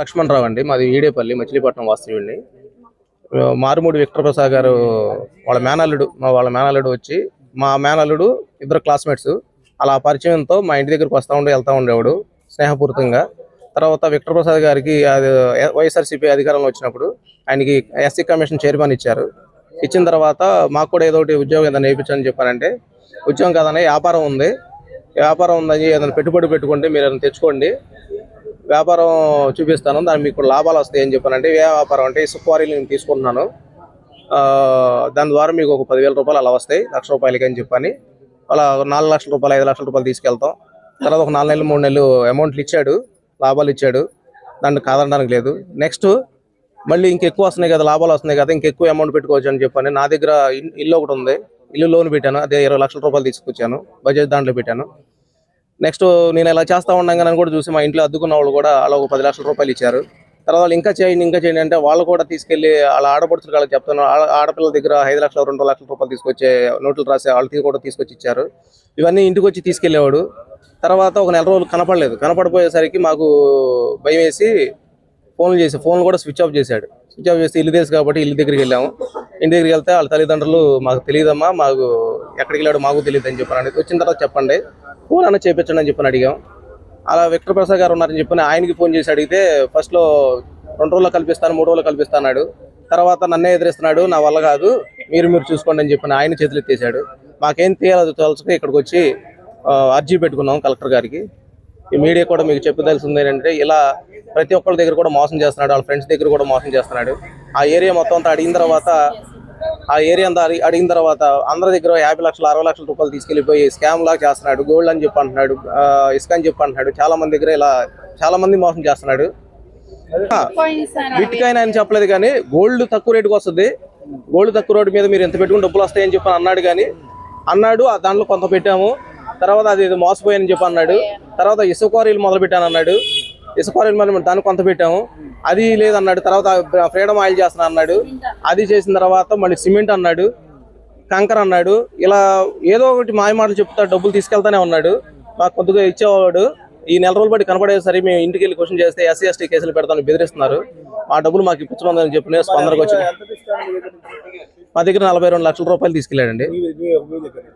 లక్ష్మణరావు అండి. మాది ఈడేపల్లి మచిలీపట్నం వాస్తవ్యండి మారుమూడి విక్టర్ ప్రసాద్ గారు వాళ్ళ మేనల్లుడు మా వాళ్ళ మేనల్లుడు వచ్చి మా మేనల్లుడు ఇద్దరు క్లాస్మేట్స్. అలా పరిచయంతో మా ఇంటి దగ్గరికి వస్తూ ఉండే వెళ్తూ ఉండేవాడు స్నేహపూరితంగా. తర్వాత విక్టర్ ప్రసాద్ గారికి అది వైఎస్ఆర్సీపీ అధికారంలో వచ్చినప్పుడు ఆయనకి ఎస్సీ కమిషన్ చైర్మన్ ఇచ్చారు. ఇచ్చిన తర్వాత మాకు కూడా ఏదో ఒకటి ఉద్యోగం ఏదైనా నేర్పించని చెప్పారంటే ఉద్యోగం కాదనే వ్యాపారం ఉంది. వ్యాపారం ఉందని ఏదైనా పెట్టుబడి పెట్టుకోండి మీరు ఏదైనా తెచ్చుకోండి వ్యాపారం చూపిస్తాను దానికి మీకు లాభాలు వస్తాయి అని చెప్పానంటే ఏ వ్యాపారం అంటే ఇసుక క్వారీలు నేను తీసుకుంటున్నాను. ఆ, దాని ద్వారా మీకు ఒక పదివేల రూపాయలు అలా వస్తాయి లక్ష రూపాయలకి అని చెప్పని. అలా నాలుగు లక్షల రూపాయలు ఐదు లక్షల రూపాయలు తీసుకెళ్తాం. తర్వాత ఒక నాలుగు నెలలు మూడు నెలలు అమౌంట్లు ఇచ్చాడు లాభాలు ఇచ్చాడు దాన్ని కాదనడానికి లేదు. నెక్స్ట్ మళ్ళీ ఇంకెక్కువ వస్తున్నాయి కదా లాభాలు వస్తున్నాయి కదా ఇంకెక్కువ అమౌంట్ పెట్టుకోవచ్చు అని చెప్పని నా దగ్గర ఇల్లు ఒకటి ఉంది. ఇల్లు లోన్ పెట్టాను అదే ఇరవై లక్షల రూపాయలు తీసుకొచ్చాను బడ్జెట్ దాంట్లో పెట్టాను. నెక్స్ట్ నేను ఇలా చేస్తా ఉండగానే కూడా చూసి మా ఇంట్లో అద్దుకున్న వాళ్ళు కూడా అలా ఒక పది లక్షల రూపాయలు ఇచ్చారు. తర్వాత ఇంకా చేయండి ఇంకా చేయండి అంటే వాళ్ళు కూడా తీసుకెళ్ళి వాళ్ళ ఆడపడుచులు వాళ్ళకి చెప్తాను ఆడపిల్ల ఆడపిల్లల దగ్గర ఐదు లక్షల రెండు లక్షల రూపాయలు తీసుకొచ్చే నోట్లు రాసే వాళ్ళకి కూడా తీసుకొచ్చి ఇచ్చారు. ఇవన్నీ ఇంటికి వచ్చి తీసుకెళ్ళేవాడు తర్వాత ఒక నెల రోజులు కనపడలేదు. కనపడిపోయేసరికి మాకు భయం వేసి ఫోన్లు చేసి ఫోన్లు కూడా స్విచ్ ఆఫ్ చేశాడు. స్విచ్ ఆఫ్ చేస్తే ఇల్లు తెలుసు కాబట్టి ఇల్లు దగ్గరికి వెళ్ళాము. ఇంటి దగ్గరికి వెళ్తే వాళ్ళ తల్లిదండ్రులు మాకు తెలియదమ్మా మాకు ఎక్కడికి వెళ్ళాడు మాకు తెలియదు అని చెప్పాను వచ్చిన తర్వాత చెప్పండి. ఫోన్ అన్న చేపించండి అని చెప్పని అడిగాం. అలా విక్టర్ ప్రసాద్ గారు ఉన్నారని చెప్పని ఆయనకి ఫోన్ చేసి అడిగితే ఫస్ట్లో రెండు రోజులు కల్పిస్తాను మూడు రోజులు కల్పిస్తాడు తర్వాత నన్నే ఎదిరిస్తున్నాడు నా వల్ల కాదు మీరు మీరు చూసుకోండి అని చెప్పని ఆయన చేతులు ఎత్తేసాడు మాకేం తీయాలో తెలుసుక ఇక్కడికి వచ్చి అర్జీ పెట్టుకున్నాం కలెక్టర్ గారికి. ఈ మీడియా కూడా మీకు చెప్పదలసింది ఏంటంటే ఇలా ప్రతి ఒక్కరి దగ్గర కూడా మోసం చేస్తున్నాడు వాళ్ళ ఫ్రెండ్స్ దగ్గర కూడా మోసం చేస్తున్నాడు. ఆ ఏరియా మొత్తం అంతా అడిగిన తర్వాత ఆ ఏరియా అంతా అడిగి- అడిగిన తర్వాత అందరి దగ్గర యాభై లక్షలు అరవై లక్షల రూపాయలు తీసుకెళ్ళిపోయి స్కామ్ లాగా చేస్తున్నాడు గోల్డ్ అని చెప్పి అంటున్నాడు ఇసుక అని చెప్పి అంటున్నాడు. చాలా మంది దగ్గర ఇలా చాలా మంది మోసం చేస్తున్నాడు. బిట్కాయిన్ అని చెప్పలేదు కానీ గోల్డ్ తక్కువ రేటుకి వస్తుంది. గోల్డ్ తక్కువ రేటు మీద మీరు ఎంత పెట్టుకుని డబ్బులు వస్తాయని చెప్పి అన్నాడు కానీ అన్నాడు ఆ దాంట్లో కొంత పెట్టాము. తర్వాత అది ఏదో చెప్పి అన్నాడు. తర్వాత ఇసుక క్వారీలు మొదలు పెట్టాను అన్నాడు ఇసుక క్వారీలు మళ్ళీ దాన్ని కొంత పెట్టాము. అది లేదన్నాడు. తర్వాత ఫ్రీడమ్ ఆయిల్ చేస్తున్నా అన్నాడు. అది చేసిన తర్వాత మళ్ళీ సిమెంట్ అన్నాడు. కంకర అన్నాడు. ఇలా ఏదో ఒకటి మాయ మాటలు చెప్తా డబ్బులు తీసుకెళ్తానే ఉన్నాడు. మాకు కొద్దిగా ఇచ్చేవాడు. ఈ నెల రోజులు బట్టి కనపడేసరి మేము ఇంటికి వెళ్ళి క్వశ్చన్ చేస్తే ఎస్సీ ఎస్టీ కేసులు పెడతాను బెదిరిస్తున్నారు. ఆ డబ్బులు మాకు ఇప్పించమని చెప్పి స్పందనకు వచ్చి మా దగ్గర నలభై రెండు లక్షల రూపాయలు తీసుకెళ్ళాడండి.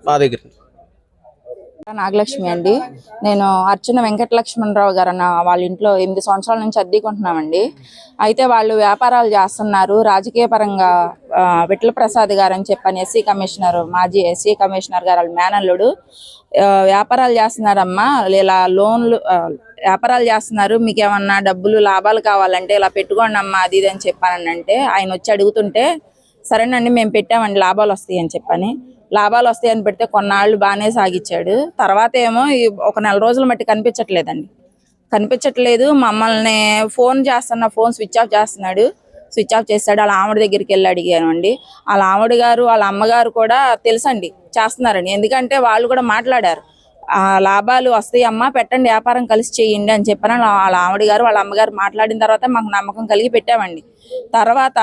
మా దగ్గర నాగలక్ష్మి అండి. నేను అర్చన వెంకట లక్ష్మణరావు గారు అన్న వాళ్ళ ఇంట్లో ఎనిమిది సంవత్సరాల నుంచి అద్దెకుంటున్నామండి అయితే వాళ్ళు వ్యాపారాలు చేస్తున్నారు రాజకీయ పరంగా విట్ల ప్రసాద్ గారు అని చెప్పని ఎస్సీ కమిషనర్ మాజీ ఎస్సీ కమిషనర్ గారు వాళ్ళ మేనల్లుడు వ్యాపారాలు చేస్తున్నారమ్మా. ఇలా లోన్లు వ్యాపారాలు చేస్తున్నారు మీకు ఏమన్నా డబ్బులు లాభాలు కావాలంటే ఇలా పెట్టుకోండి అమ్మా అది ఇది అని చెప్పానంటే ఆయన వచ్చి అడుగుతుంటే సరేనండి మేము పెట్టామండి లాభాలు వస్తాయి అని చెప్పని. లాభాలు వస్తాయని పెడితే కొన్నాళ్ళు బాగానే సాగిచ్చాడు. తర్వాత ఏమో ఒక నెల రోజుల మట్టి కనిపించట్లేదండి. కనిపించట్లేదు. మమ్మల్ని ఫోన్ చేస్తున్న ఫోన్ స్విచ్ ఆఫ్ చేస్తున్నాడు. స్విచ్ ఆఫ్ చేస్తాడు. వాళ్ళ ఆవిడ దగ్గరికి వెళ్ళి అడిగానండి వాళ్ళ ఆవిడ గారు వాళ్ళ అమ్మగారు కూడా తెలుసండి. చేస్తున్నారండి ఎందుకంటే వాళ్ళు కూడా మాట్లాడారు. ఆ లాభాలు వస్తాయమ్మా. పెట్టండి. వ్యాపారం కలిసి చేయండి అని చెప్పాను వాళ్ళ ఆవిడ గారు వాళ్ళ అమ్మగారు మాట్లాడిన తర్వాత మాకు నమ్మకం కలిగి పెట్టామండి. తర్వాత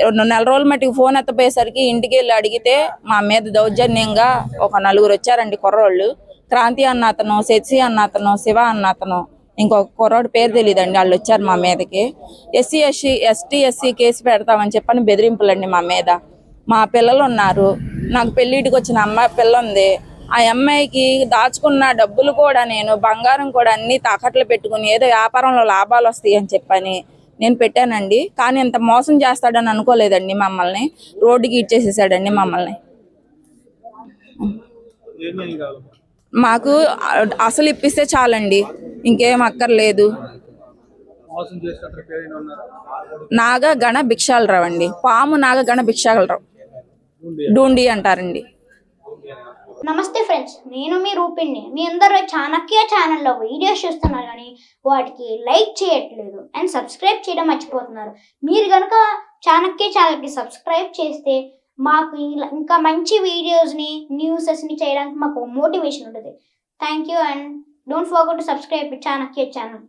రెండు నెల రోజుల మట్టికి ఫోన్ ఎత్తపోయేసరికి ఇంటికి వెళ్ళి అడిగితే మా మీద దౌర్జన్యంగా ఒక నలుగురు వచ్చారండి కుర్రోళ్ళు. క్రాంతి అన్న అతను శశి అన్న అతను శివ అన్న అతను ఇంకొక కుర్రోడు పేరు తెలియదండి వాళ్ళు వచ్చారు మా మీదకి. SC SC ST SC case పెడతామని చెప్పని బెదిరింపులండి మా మీద. మా పిల్లలు ఉన్నారు. నాకు పెళ్ళిటికి వచ్చిన అమ్మాయి పిల్ల ఉంది. ఆ అమ్మాయికి దాచుకున్న డబ్బులు కూడా నేను బంగారం కూడా అన్ని తాకట్లు పెట్టుకుని ఏదో వ్యాపారంలో లాభాలు వస్తాయి అని చెప్పని నేను పెట్టానండి. కానీ ఇంత మోసం చేస్తాడని అనుకోలేదండి మమ్మల్ని. రోడ్డుకి ఇచ్చేసేసాడండి మమ్మల్ని. మాకు అసలు ఇప్పిస్తే చాలండి. ఇంకేం అక్కర్లేదు. నాగ గణ భిక్షాలరావు అండి. పాము నాగ గణ భిక్షాలరావు. డూండి అంటారండి. నమస్తే ఫ్రెండ్స్ నేను మీ రూపిణ్ణి మీ అందరూ చాణక్య ఛానల్లో వీడియోస్ చూస్తున్నారు కానీ వాటికి లైక్ చేయట్లేదు అండ్ సబ్స్క్రైబ్ చేయడం మర్చిపోతున్నారు. మీరు కనుక చాణక్య ఛానల్కి సబ్స్క్రైబ్ చేస్తే మాకు ఇలా ఇంకా మంచి వీడియోస్ని న్యూసెస్ని చేయడానికి మాకు మోటివేషన్ ఉంటుంది. Thank you and don't forget to subscribe Chanakya channel